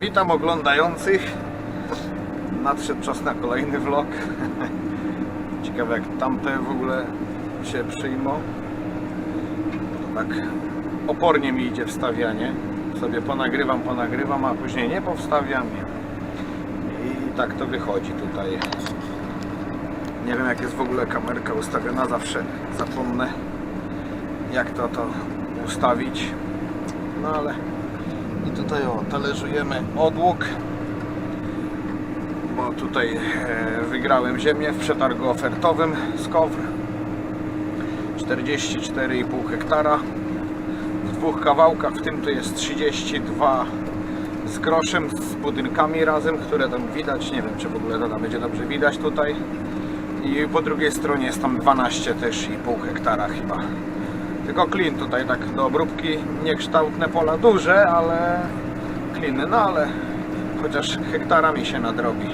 Witam oglądających. Nadszedł czas na kolejny vlog. Ciekawe jak tamte w ogóle się przyjmą. Tak opornie mi idzie wstawianie. Sobie ponagrywam, ponagrywam, a później nie powstawiam. I tak to wychodzi tutaj. Nie wiem jak jest w ogóle kamerka ustawiona, zawsze zapomnę jak to to ustawić. No ale i tutaj o, talerzujemy odłóg bo tutaj e, wygrałem ziemię w przetargu ofertowym z KOWR. 44,5 hektara. W dwóch kawałkach, w tym to jest 32 z groszem, z budynkami razem, które tam widać, nie wiem czy w ogóle to będzie dobrze widać tutaj. I po drugiej stronie jest tam 12 też i pół hektara chyba tylko klin tutaj tak do obróbki, niekształtne pola duże, ale kliny, no ale chociaż hektarami się nadrobi.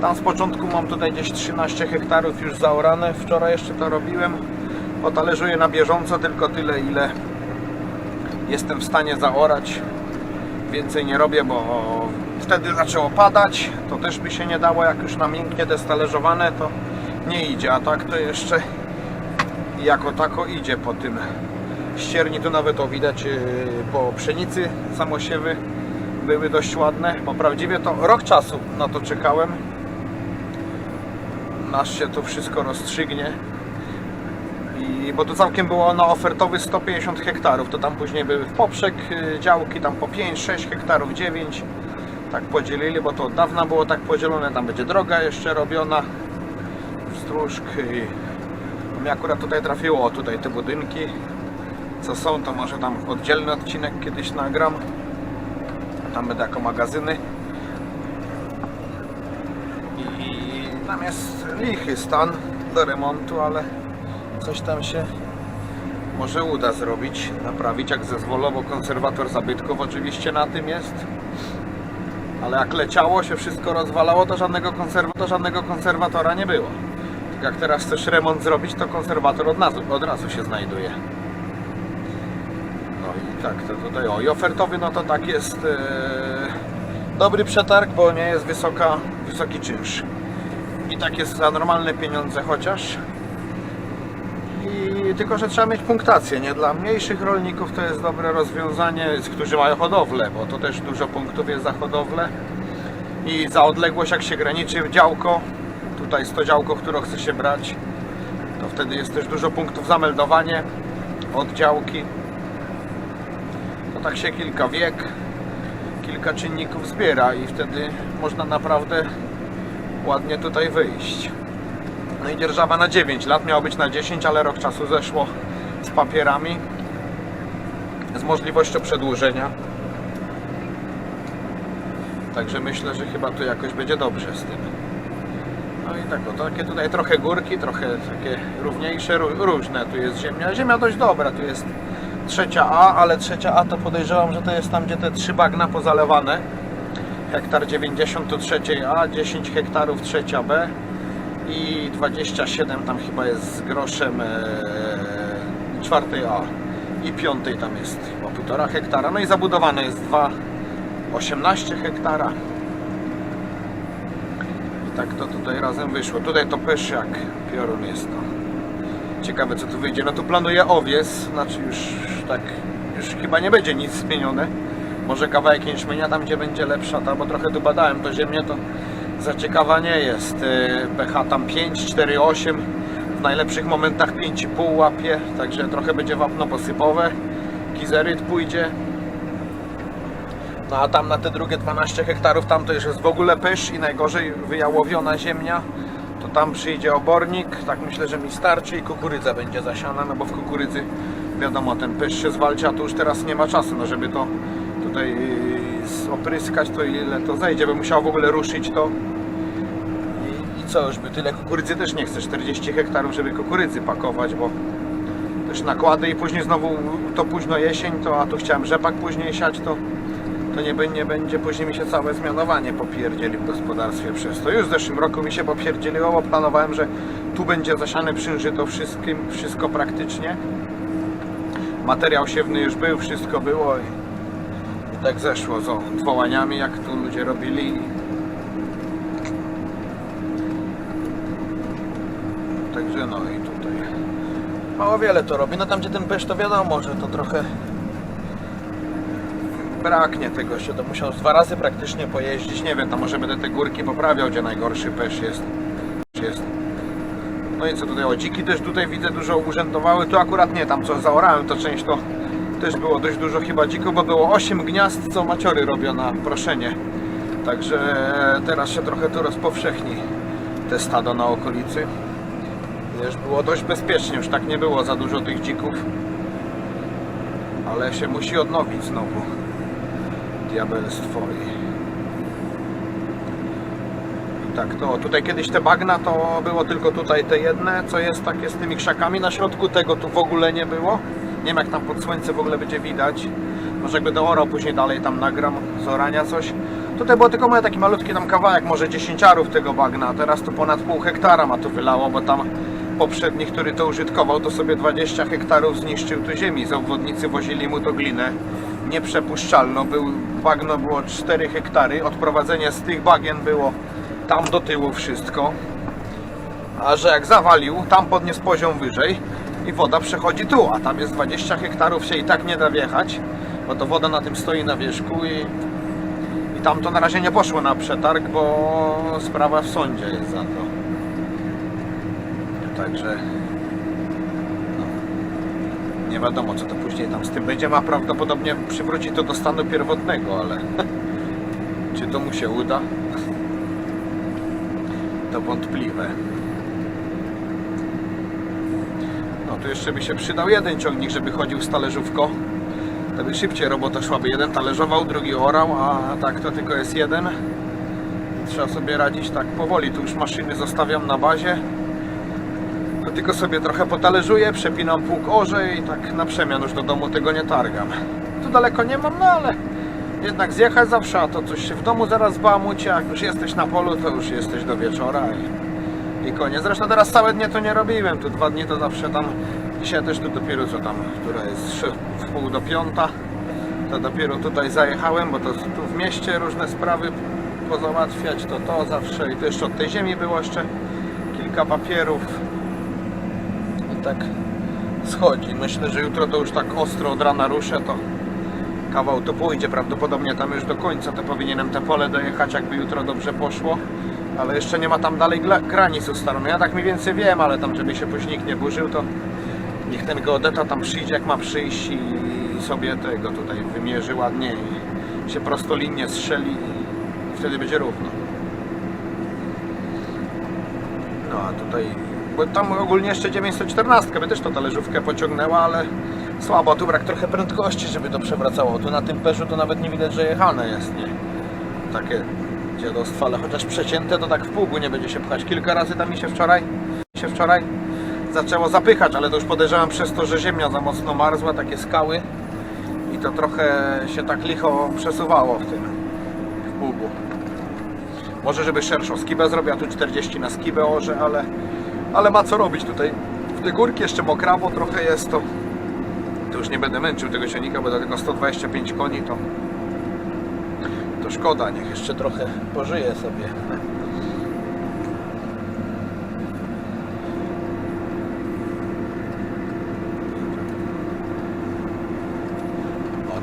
Tam z początku mam tutaj gdzieś 13 hektarów już zaorane, wczoraj jeszcze to robiłem. Otalerzuję na bieżąco tylko tyle, ile jestem w stanie zaorać. Więcej nie robię, bo wtedy zaczęło padać, to też by się nie dało, jak już na miękkie destalerzowane, to nie idzie, a tak to jeszcze i jako tako idzie po tym ścierni. Tu nawet to widać yy, po pszenicy samosiewy były dość ładne, bo prawdziwie to rok czasu na to czekałem. Nasz się to wszystko rozstrzygnie. I, bo to całkiem było na ofertowy 150 hektarów, to tam później były w poprzek yy, działki, tam po 5-6 hektarów, 9 tak podzielili, bo to od dawna było tak podzielone, tam będzie droga jeszcze robiona wzdłuż yy, mi akurat tutaj trafiło, tutaj te budynki. Co są, to może tam oddzielny odcinek kiedyś nagram. Tam będę jako magazyny. I tam jest lichy stan do remontu, ale coś tam się może uda zrobić, naprawić jak zezwolowo konserwator zabytków oczywiście na tym jest. Ale jak leciało się wszystko rozwalało to żadnego, konserw to żadnego konserwatora nie było jak teraz chcesz remont zrobić, to konserwator od razu, od razu się znajduje. No i tak, to tutaj o. I ofertowy, no to tak jest e, dobry przetarg, bo nie jest wysoka, wysoki czynsz. I tak jest za normalne pieniądze chociaż. I tylko, że trzeba mieć punktację, nie? Dla mniejszych rolników to jest dobre rozwiązanie, którzy mają hodowlę, bo to też dużo punktów jest za hodowlę. I za odległość, jak się graniczy działko, tutaj 100 działko, które chce się brać, to wtedy jest też dużo punktów za meldowanie od działki. To tak się kilka wiek, kilka czynników zbiera i wtedy można naprawdę ładnie tutaj wyjść. No i dzierżawa na 9 lat, miało być na 10, ale rok czasu zeszło z papierami z możliwością przedłużenia. Także myślę, że chyba tu jakoś będzie dobrze z tym. No i tak, o, takie tutaj trochę górki, trochę takie równiejsze, ró- różne tu jest ziemia. Ziemia dość dobra, tu jest trzecia A, ale trzecia A to podejrzewam, że to jest tam, gdzie te trzy bagna pozalewane. Hektar 90 to trzeciej A, 10 hektarów trzecia B i 27 tam chyba jest z groszem e, czwartej A i piątej tam jest chyba półtora hektara. No i zabudowane jest 2, 18 hektara. Tak to tutaj razem wyszło. Tutaj to pysz jak piorun jest to. Ciekawe co tu wyjdzie. No tu planuję owies, znaczy już tak, już chyba nie będzie nic zmienione. Może kawałek jęczmienia tam gdzie będzie lepsza ta, bo trochę tu badałem to ziemię, to za ciekawa nie jest. Yy, pH tam 5, 4, 8, w najlepszych momentach 5,5 łapie, także trochę będzie wapno posypowe. Kizeryt pójdzie, no a tam na te drugie 12 hektarów, tam to już jest w ogóle pysz i najgorzej wyjałowiona ziemia. To tam przyjdzie obornik, tak myślę, że mi starczy i kukurydza będzie zasiana, no bo w kukurydzy wiadomo ten pysz się zwalcza, tu już teraz nie ma czasu, no żeby to tutaj yy, opryskać, to ile to zejdzie, by musiał w ogóle ruszyć to. I, I co, już by tyle kukurydzy też nie chcę, 40 hektarów, żeby kukurydzy pakować, bo też nakłady i później znowu to późno jesień, to a tu chciałem rzepak później siać, to to nie, nie będzie później mi się całe zmianowanie popierdzieli w gospodarstwie przez to. Już w zeszłym roku mi się popierdzieliło, bo planowałem, że tu będzie zasiane przynżyto wszystkim, wszystko praktycznie. Materiał siewny już był, wszystko było i, i tak zeszło z odwołaniami, jak tu ludzie robili. Także no i tutaj mało wiele to robi. No tam gdzie ten pesz to wiadomo, że to trochę braknie tego się. To musiał dwa razy praktycznie pojeździć. Nie wiem, tam może będę te górki poprawiał, gdzie najgorszy pesz jest. jest. No i co tutaj, o dziki też tutaj widzę dużo urzędowały. Tu akurat nie, tam co zaorałem to część to też było dość dużo chyba dzików, bo było 8 gniazd, co maciory robią na proszenie. Także teraz się trochę tu rozpowszechni te stado na okolicy. Już było dość bezpiecznie, już tak nie było za dużo tych dzików. Ale się musi odnowić znowu diabelstwo i tak to tutaj kiedyś te bagna to było tylko tutaj te jedne co jest takie z tymi krzakami. Na środku tego tu w ogóle nie było. Nie wiem jak tam pod słońce w ogóle będzie widać. Może jakby do orał później dalej tam nagram z orania coś. Tutaj było tylko moje taki malutki tam kawałek może 10 arów tego bagna. Teraz to ponad pół hektara ma to wylało bo tam poprzedni, który to użytkował to sobie 20 hektarów zniszczył tu ziemi. Z obwodnicy wozili mu to glinę nieprzepuszczalną był bagno było 4 hektary. Odprowadzenie z tych bagien było tam do tyłu wszystko. A że jak zawalił, tam podniósł poziom wyżej i woda przechodzi tu, a tam jest 20 hektarów się i tak nie da wjechać, bo to woda na tym stoi na wierzchu i, i tam to na razie nie poszło na przetarg, bo sprawa w sądzie jest za to. Także nie wiadomo co to później tam z tym będzie, a prawdopodobnie przywróci to do stanu pierwotnego, ale czy to mu się uda? To wątpliwe. No tu jeszcze by się przydał jeden ciągnik, żeby chodził z talerzówką. To by szybciej robota szłaby. Jeden talerzował, drugi orał, a tak to tylko jest jeden. Trzeba sobie radzić tak powoli. Tu już maszyny zostawiam na bazie. Tylko sobie trochę potalerzuję, przepinam pług orze i tak na przemian już do domu tego nie targam. Tu daleko nie mam, no ale jednak zjechać zawsze, a to coś się w domu zaraz bamuci, jak już jesteś na polu, to już jesteś do wieczora i, i koniec. Zresztą teraz całe dnie to nie robiłem, tu dwa dni to zawsze tam, dzisiaj też tu dopiero co tam, która jest w pół do piąta, to dopiero tutaj zajechałem, bo to tu w mieście różne sprawy pozałatwiać, to to zawsze i to jeszcze od tej ziemi było jeszcze kilka papierów tak schodzi. Myślę, że jutro to już tak ostro od rana ruszę, to kawał to pójdzie. Prawdopodobnie tam już do końca to powinienem te pole dojechać jakby jutro dobrze poszło. Ale jeszcze nie ma tam dalej granic ustalone ja tak mniej więcej wiem ale tam żeby się później nikt nie burzył to niech ten geodeta tam przyjdzie jak ma przyjść i sobie tego tutaj wymierzy ładnie i się prostolinnie strzeli i wtedy będzie równo. No a tutaj bo tam ogólnie jeszcze 914 by też to talerzówkę pociągnęła, ale słabo, tu brak trochę prędkości, żeby to przewracało. Tu na tym perzu to nawet nie widać, że jechane jest, nie? Takie dziadostwo, ale chociaż przecięte to tak w pługu nie będzie się pchać. Kilka razy tam mi się wczoraj, się wczoraj zaczęło zapychać, ale to już podejrzewam przez to, że ziemia za mocno marzła, takie skały i to trochę się tak licho przesuwało w tym, w pługu. Może żeby szerszą skibę zrobiła tu 40 na skibę orze, ale, ale ma co robić tutaj. W te górki jeszcze mokrawo trochę jest to. To już nie będę męczył tego silnika, bo to tylko 125 koni to to szkoda, niech jeszcze trochę pożyje sobie.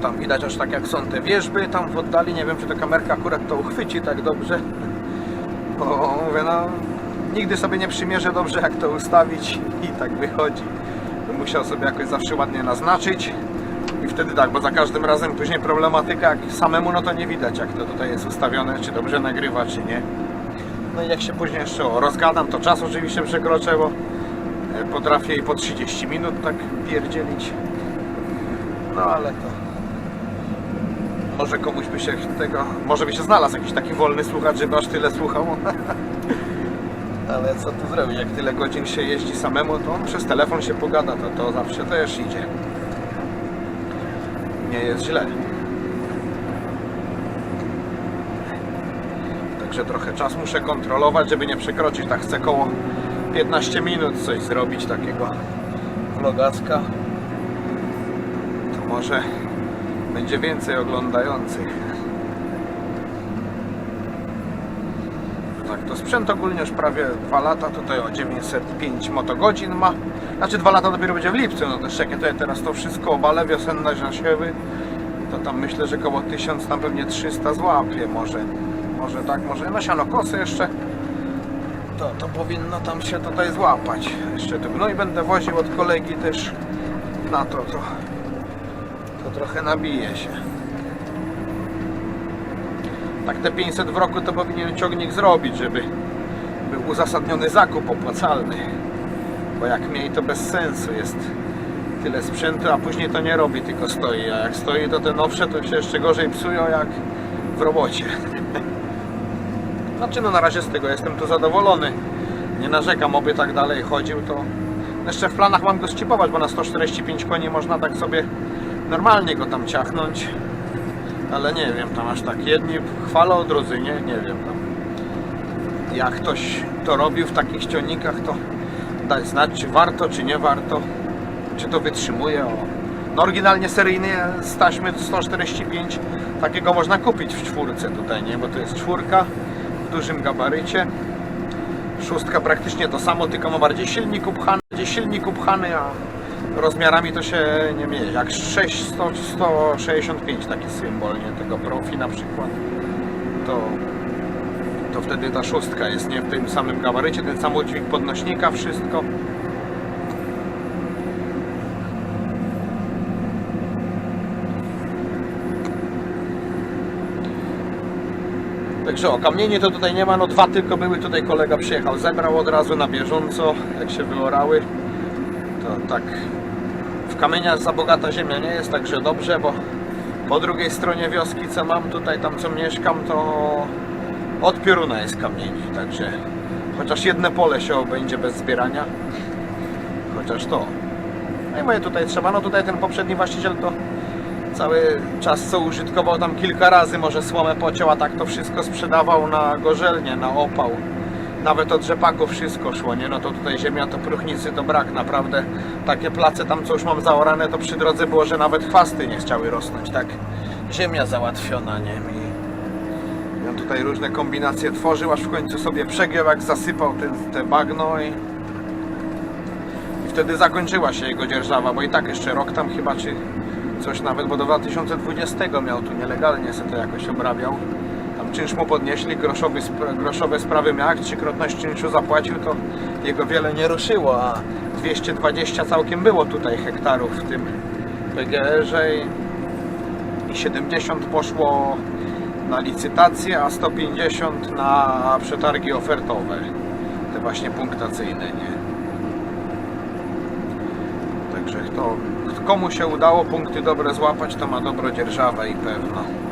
Tam widać aż tak jak są te wieżby tam w oddali, nie wiem czy ta kamerka akurat to uchwyci tak dobrze. Bo mówię, no nigdy sobie nie przymierzę dobrze jak to ustawić i tak wychodzi. Musiał sobie jakoś zawsze ładnie naznaczyć i wtedy tak, bo za każdym razem później problematyka, jak samemu no to nie widać jak to tutaj jest ustawione, czy dobrze nagrywa, czy nie. No i jak się później jeszcze rozgadam, to czas oczywiście przekroczę, bo e, potrafię i po 30 minut tak pierdzielić. No ale to może komuś by się tego, może by się znalazł jakiś taki wolny słuchacz, żeby aż tyle słuchał. Ale co tu zrobić, jak tyle godzin się jeździ samemu, to on przez telefon się pogada, to, to zawsze też idzie. Nie jest źle. Także trochę czas muszę kontrolować, żeby nie przekroczyć. Tak chcę koło 15 minut coś zrobić takiego vlogacka. To może będzie więcej oglądających. Tak, to sprzęt ogólnie już prawie 2 lata, tutaj o 905 motogodzin ma. Znaczy 2 lata dopiero będzie w lipcu, no też jak ja tutaj teraz to wszystko obale, wiosenne zasiewy, to tam myślę, że około 1000, tam pewnie 300 złapie może. Może tak, może no siano kosy jeszcze. To, to powinno tam się tutaj złapać. Jeszcze tu. No i będę woził od kolegi też na to, to, to trochę nabije się. Tak te 500 w roku to powinien ciągnik zrobić, żeby był uzasadniony zakup opłacalny. Bo jak mniej to bez sensu jest tyle sprzętu, a później to nie robi, tylko stoi. A jak stoi to te nowsze to się jeszcze gorzej psują jak w robocie. Znaczy no na razie z tego jestem tu zadowolony. Nie narzekam, oby tak dalej chodził to... Jeszcze w planach mam go ścipować, bo na 145 koni można tak sobie normalnie go tam ciachnąć. Ale nie wiem, tam aż tak jedni chwalą, drudzy nie, nie wiem tam. Jak ktoś to robił w takich ściągnikach, to dać znać, czy warto, czy nie warto, czy to wytrzymuje. O. No oryginalnie seryjny z taśmy 145 takiego można kupić w czwórce tutaj, nie? Bo to jest czwórka w dużym gabarycie. Szóstka praktycznie to samo, tylko ma bardziej silnik upchany, bardziej silnik upchany, a rozmiarami to się nie mieści. Jak 6, 100, 165 taki symbol, nie? Tego profi na przykład, to, to wtedy ta szóstka jest, nie? W tym samym gabarycie, ten sam udźwig podnośnika, wszystko. Także kamienie to tutaj nie ma, no dwa tylko były, tutaj kolega przyjechał, zebrał od razu na bieżąco, jak się wyorały. To tak, w kamieniach za bogata ziemia nie jest, także dobrze, bo po drugiej stronie wioski, co mam tutaj, tam co mieszkam, to od pioruna jest kamieni, także chociaż jedne pole się obędzie bez zbierania, chociaż to. No i moje tutaj trzeba, no tutaj ten poprzedni właściciel to cały czas co użytkował tam kilka razy, może słomę pociął, a tak to wszystko sprzedawał na gorzelnie, na opał. Nawet od rzepaku wszystko szło, nie? No to tutaj ziemia to próchnicy to brak, naprawdę. Takie place tam co już mam zaorane, to przy drodze było, że nawet chwasty nie chciały rosnąć, tak? Ziemia załatwiona, nie? I on tutaj różne kombinacje tworzył, aż w końcu sobie przegiął, jak zasypał te, te bagno i... I wtedy zakończyła się jego dzierżawa, bo i tak jeszcze rok tam chyba, czy coś nawet, bo do 2020 miał tu nielegalnie sobie to jakoś obrabiał. Czynsz mu podnieśli, groszowy, groszowe sprawy miał, jak trzykrotność czynszu zapłacił, to jego wiele nie ruszyło, a 220 całkiem było tutaj hektarów w tym PGR-ze i, i 70 poszło na licytację, a 150 na przetargi ofertowe, te właśnie punktacyjne, nie? Także kto, komu się udało punkty dobre złapać, to ma dobro dzierżawę i pewno.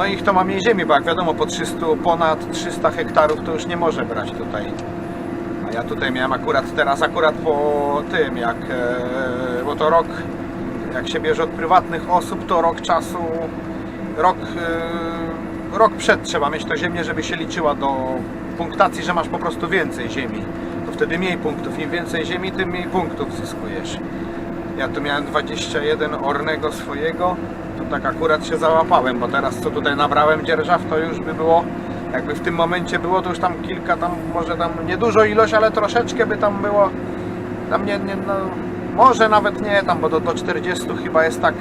No i kto ma mniej ziemi, bo jak wiadomo po 300, ponad 300 hektarów to już nie może brać tutaj. A ja tutaj miałem akurat teraz, akurat po tym, jak, e, bo to rok, jak się bierze od prywatnych osób, to rok czasu, rok, e, rok przed trzeba mieć to ziemię, żeby się liczyła do punktacji, że masz po prostu więcej ziemi. To wtedy mniej punktów. Im więcej ziemi, tym mniej punktów zyskujesz. Ja tu miałem 21 ornego swojego, tak akurat się załapałem, bo teraz co tutaj nabrałem dzierżaw, to już by było, jakby w tym momencie było, to już tam kilka, tam może tam niedużo ilość, ale troszeczkę by tam było, tam nie, nie no, może nawet nie tam, bo do, do 40 chyba jest tak,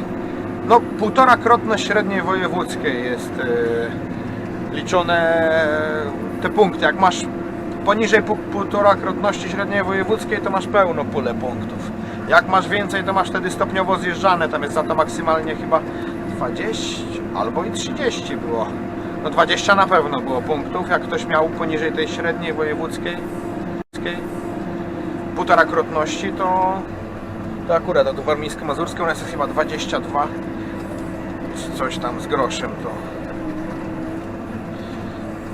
no półtora krotność średniej wojewódzkiej jest yy, liczone te punkty, jak masz poniżej pół- półtora krotności średniej wojewódzkiej, to masz pełno pulę punktów. Jak masz więcej, to masz wtedy stopniowo zjeżdżane. Tam jest za to maksymalnie chyba 20 albo i 30 było. No 20 na pewno było punktów. Jak ktoś miał poniżej tej średniej wojewódzkiej, półtora krotności, to, to akurat tu warmińsko-mazurskie u nas jest chyba 22 czy coś tam z groszem to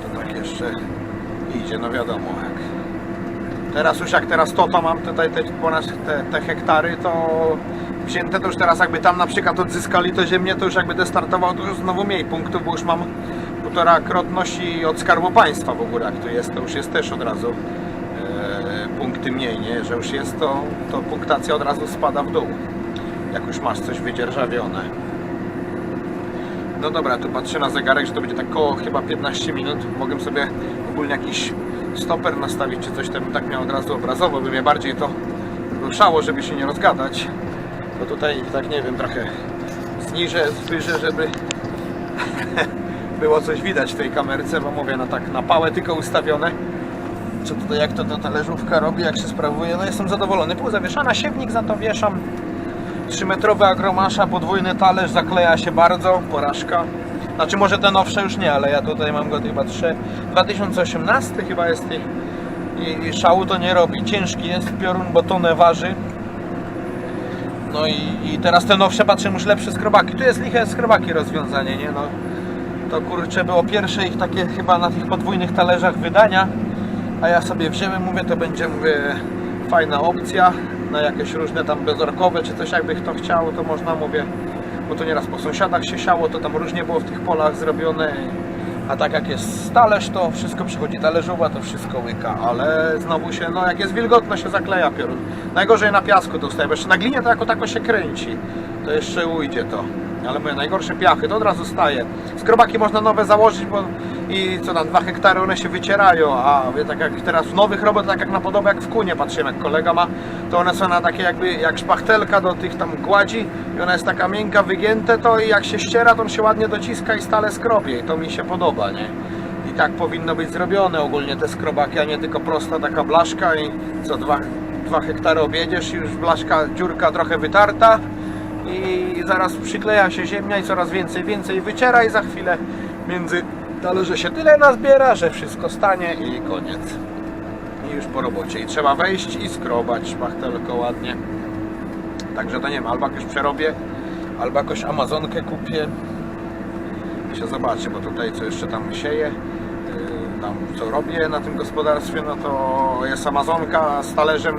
to tak jeszcze idzie, no wiadomo jak. Teraz już jak teraz to, to mam tutaj te, te, te hektary, to wzięte to już teraz jakby tam na przykład odzyskali to ziemię, to już jakby destartował, to już znowu mniej punktów, bo już mam półtora krotności od Skarbu Państwa w ogóle, jak to jest, to już jest też od razu e, punkty mniej, nie? Że już jest to, to punktacja od razu spada w dół. Jak już masz coś wydzierżawione. No dobra, tu patrzę na zegarek, że to będzie tak koło chyba 15 minut. Mogę sobie ogólnie jakiś stoper nastawić czy coś, to bym tak miał od razu obrazowo, by mnie bardziej to ruszało, żeby się nie rozgadać. Bo tutaj tak nie wiem, trochę zniżę, zwyżę, żeby było coś widać w tej kamerce, bo mówię, no tak na pałę tylko ustawione. Co tutaj, jak to ta talerzówka robi, jak się sprawuje, no jestem zadowolony. Pół zawieszana, siewnik za to wieszam. 3-metrowy agromasza, podwójny talerz, zakleja się bardzo, porażka. Znaczy może te nowsze już nie, ale ja tutaj mam go chyba 3. 2018 chyba jest i, i szału to nie robi. Ciężki jest piorun, bo tonę waży. No i, i teraz te nowsze patrzę, już lepsze skrobaki. Tu jest liche skrobaki rozwiązanie, nie no. To kurczę było pierwsze ich takie chyba na tych podwójnych talerzach wydania. A ja sobie wziąłem, mówię, to będzie, mówię, fajna opcja na jakieś różne tam bezorkowe czy coś jakby kto chciał, to można, mówię, bo to nieraz po sąsiadach się siało, to tam różnie było w tych polach zrobione. A tak jak jest talerz, to wszystko przychodzi talerzowa, to wszystko łyka, ale znowu się, no jak jest wilgotno się zakleja piorun. Najgorzej na piasku to ustaje, bo jeszcze na glinie to jako tako się kręci, to jeszcze ujdzie to. Ale mówię, najgorsze piachy, to od razu staje. Skrobaki można nowe założyć, bo i co tam, dwa hektary one się wycierają, a wie, tak jak teraz w nowych to tak jak na podobę jak w kunie patrzyłem, jak kolega ma, to one są na takie jakby, jak szpachtelka do tych tam gładzi i ona jest taka miękka, wygięte to i jak się ściera, to on się ładnie dociska i stale skrobie. I to mi się podoba, nie? I tak powinno być zrobione. Ogólnie te skrobaki, a nie tylko prosta taka blaszka i co dwa, dwa hektary objedziesz i już blaszka, dziurka trochę wytarta i zaraz przykleja się ziemia i coraz więcej, więcej wyciera i za chwilę między talerze się tyle nazbiera, że wszystko stanie i koniec. I już po robocie. I trzeba wejść i skrobać szpachtelko ładnie. Także to nie wiem, albo jakoś przerobię, albo jakąś amazonkę kupię. I się zobaczy, bo tutaj co jeszcze tam sieję, yy, tam co robię na tym gospodarstwie, no to jest amazonka z talerzem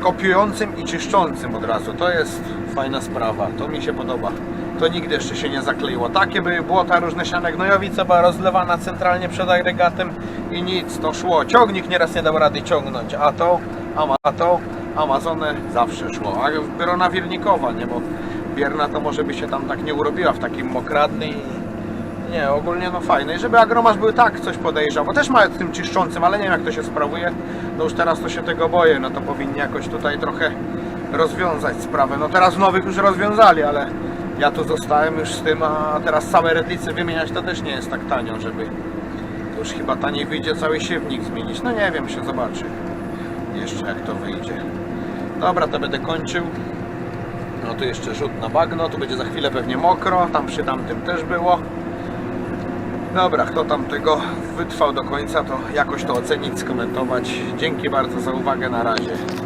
kopiującym i czyszczącym od razu. To jest fajna sprawa, to mi się podoba. To nigdy jeszcze się nie zakleiło. Takie były błota, różne siane gnojowice, była rozlewana centralnie przed agregatem i nic, to szło. Ciągnik nieraz nie dał rady ciągnąć, a to, a to, Amazonę zawsze szło. A dopiero nawiernikowa, nie, bo bierna to może by się tam tak nie urobiła w takim mokradny nie, ogólnie no fajne. I żeby agromasz był tak, coś podejrzał, bo też ma tym czyszczącym, ale nie wiem jak to się sprawuje. No już teraz to się tego boję, no to powinni jakoś tutaj trochę rozwiązać sprawę. No teraz nowych już rozwiązali, ale ja tu zostałem już z tym, a teraz same redlice wymieniać to też nie jest tak tanio, żeby to już chyba taniej wyjdzie cały siewnik zmienić. No nie wiem, się zobaczy jeszcze jak to wyjdzie. Dobra, to będę kończył. No tu jeszcze rzut na bagno, tu będzie za chwilę pewnie mokro, tam przy tamtym też było. Dobra, kto tam tego wytrwał do końca, to jakoś to ocenić, skomentować. Dzięki bardzo za uwagę, na razie.